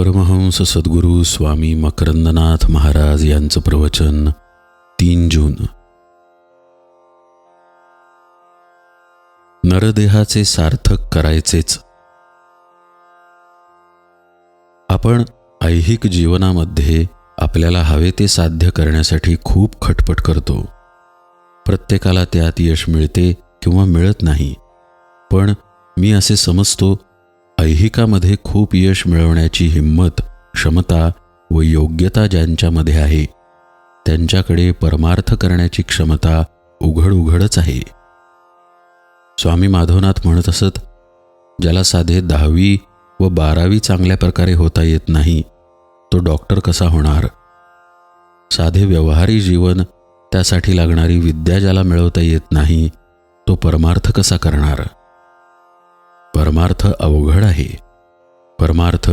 परमहंस सद्गुरू स्वामी मकरंदनाथ महाराज यांचं प्रवचन तीन जून. नरदेहाचे सार्थक करायचेच. आपण ऐहिक जीवनामध्ये आपल्याला हवे ते साध्य करण्यासाठी खूप खटपट करतो. प्रत्येकाला त्यात यश मिळते किंवा मिळत नाही. पण मी असे समजतो ऐहिकामध्ये खूप यश मिळवण्याची हिंमत क्षमता व योग्यता ज्यांच्यामध्ये आहे त्यांच्याकडे परमार्थ करण्याची क्षमता उघड उघडच आहे. स्वामी माधवनाथ म्हणत असत ज्याला साधे दहावी व बारावी चांगल्या प्रकारे होता येत नाही तो डॉक्टर कसा होणार? साधे व्यवहारी जीवन त्यासाठी लागणारी विद्या ज्याला मिळवता येत नाही तो परमार्थ कसा करणार? परमार्थ अवघड आहे. परमार्थ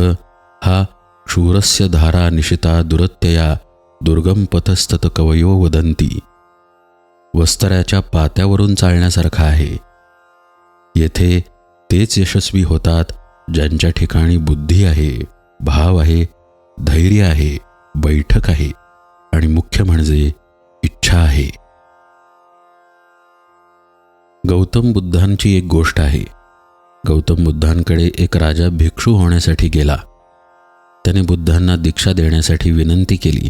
हा शूरस्य धारा निशिता दुरत्यया दुर्गम पथस्तत कवयो वदंती वस्तऱ्याच्या पात्यावरून चालण्यासारखा आहे. येथे तेच यशस्वी होतात ज्यांच्या ठिकाणी बुद्धी आहे भाव आहे धैर्य आहे बैठक आहे आणि मुख्य म्हणजे इच्छा आहे. गौतम बुद्धांची एक गोष्ट आहे. गौतम बुद्धांकडे एक राजा भिक्षू होण्यासाठी गेला. त्याने बुद्धांना दीक्षा देण्यासाठी विनंती केली.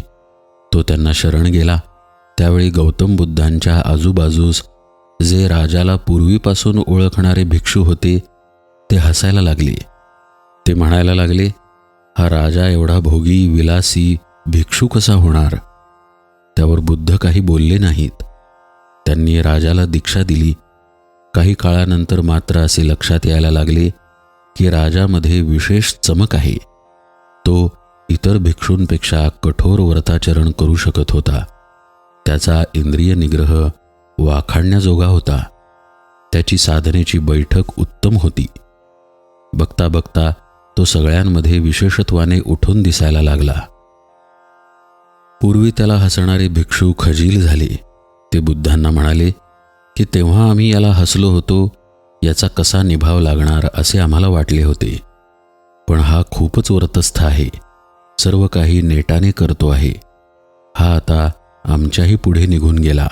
तो त्यांना शरण गेला. त्यावेळी गौतम बुद्धांच्या आजूबाजूस जे राजाला पूर्वीपासून ओळखणारे भिक्षू होते ते हसायला लागले. ते म्हणायला लागले हा राजा एवढा भोगी विलासी भिक्षू कसा होणार? त्यावर बुद्ध काही बोलले नाहीत. त्यांनी राजाला दीक्षा दिली. काही काळानंतर मात्र असे लक्षात यायला लागले की राजामध्ये विशेष चमक आहे. तो इतर भिक्षूंपेक्षा कठोर व्रताचरण करू शकत होता. त्याचा इंद्रिय निग्रह वाखाणण्याजोगा होता. त्याची साधनेची बैठक उत्तम होती. बघता बघता तो सगळ्यांमध्ये विशेषत्वाने उठून दिसायला लागला. पूर्वी त्याला हसणारे भिक्षू खजील झाले. ते बुद्धांना म्हणाले की तेव्हा आम्ही याला हसलो होतो याचा कसा निभाव लागणार असे आम्हाला वाटले होते. पण हा खूपच व्रतस्थ आहे सर्व काही नेटाने करतो आहे. हा आता आमच्याही पुढे निघून गेला.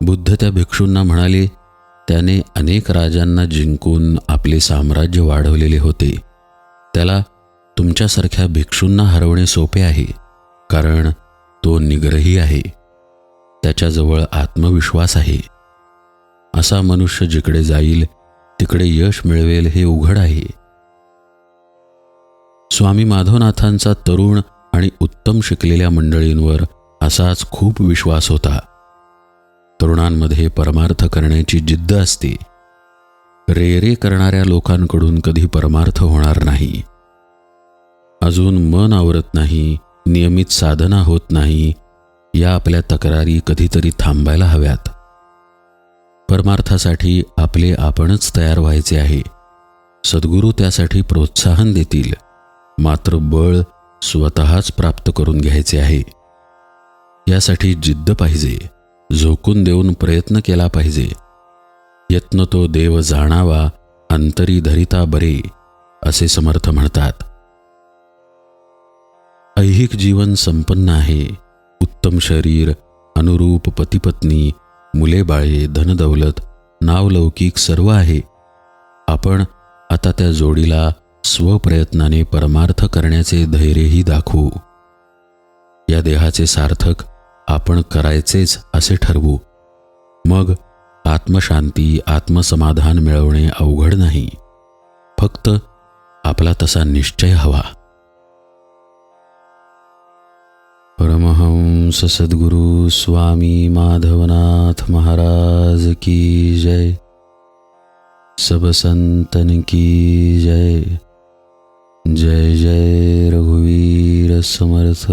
बुद्ध त्या भिक्षूंना म्हणाले त्याने अनेक राजांना जिंकून आपले साम्राज्य वाढवलेले होते. त्याला तुमच्यासारख्या भिक्षूंना हरवणे सोपे आहे कारण तो निग्रही आहे. त्याच्याजवळ आत्मविश्वास आहे. असा मनुष्य जिकडे जाईल तिकडे यश मिळवेल हे उघड आहे. स्वामी माधवनाथांचा तरुण आणि उत्तम शिकलेल्या मंडळींवर असाच खूप विश्वास होता. तरुणांमध्ये परमार्थ करण्याची जिद्द असते. रे रे करणाऱ्या लोकांकडून कधी परमार्थ होणार नाही. अजून मन आवरत नाही नियमित साधना होत नाही या आपल्या तक्रारी कधीतरी थांबायला हव्यात. परमार्थासाठी आपले आपणच तयार व्हायचे आहे. सद्गुरू त्यासाठी प्रोत्साहन देतील. मात्र बळ स्वतःच प्राप्त करून घ्यायचे आहे. यासाठी जिद्द पाहिजे झोकून देऊन प्रयत्न केला पाहिजे. यत्न तो देव जाणावा अंतरी धरिता बरे असे समर्थ म्हणतात. ऐहिक जीवन संपन्न आहे. उत्तम शरीर अनुरूप पतिपत्नी मुले बाळे धनदौलत नावलौकिक सर्व आहे. आपण आता त्या जोडीला स्वप्रयत्नाने परमार्थ करण्याचे धैर्यही दाखवू. या देहाचे सार्थक आपण करायचेच असे ठरवू. मग आत्मशांती आत्मसमाधान मिळवणे अवघड नाही. फक्त आपला तसा निश्चय हवा. परमहंस सद्गुरु स्वामी माधवनाथ महाराज की जय। सब संतन की जय। जय जय रघुवीर समर्थ।